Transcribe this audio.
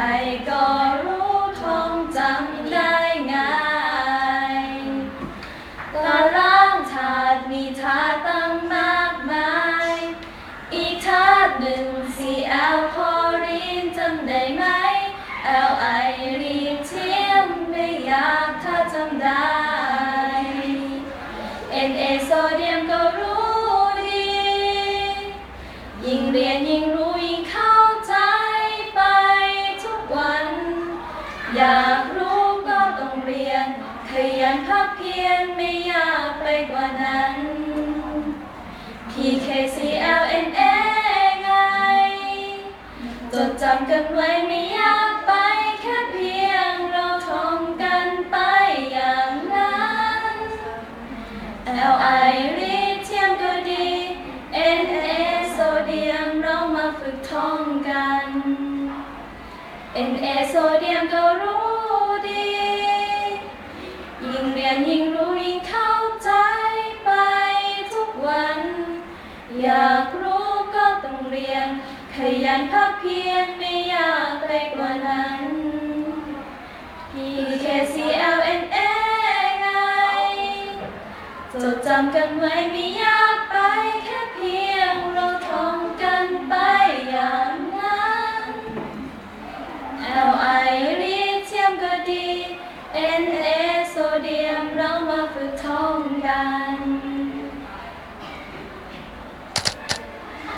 ใครก็รู้คงจำได้ง่ายตารางถาดมีถาดตั้งมากมาย อีกถาดหนึ่งสีแอลคอรีนจำได้ไหมแอลไอรีนเทียมไม่อยากถ้าจำได้ NA โซเดียม อยากรู้ก็ต้องเรียน ขยันพักเพียรไม่ยากไปกว่านั้น PKCLNA ไง จดจำกันไว้ไม่ยากไปแค่เพียงเราท่องกันไปอย่างนั้น LI ลิเทียมก็ดี NA โซเดียมเรามาฝึกท่องกัน N A โซเดียมก็รู้ดี ยิ่งเรียนยิ่งรู้ยิ่งเข้าใจไปทุกวัน อยากรู้ก็ต้องเรียน ขยันพักเพียรไม่ยากไปกว่านั้น P K C L N A ไงจดจำกันไว้ไม่ยาก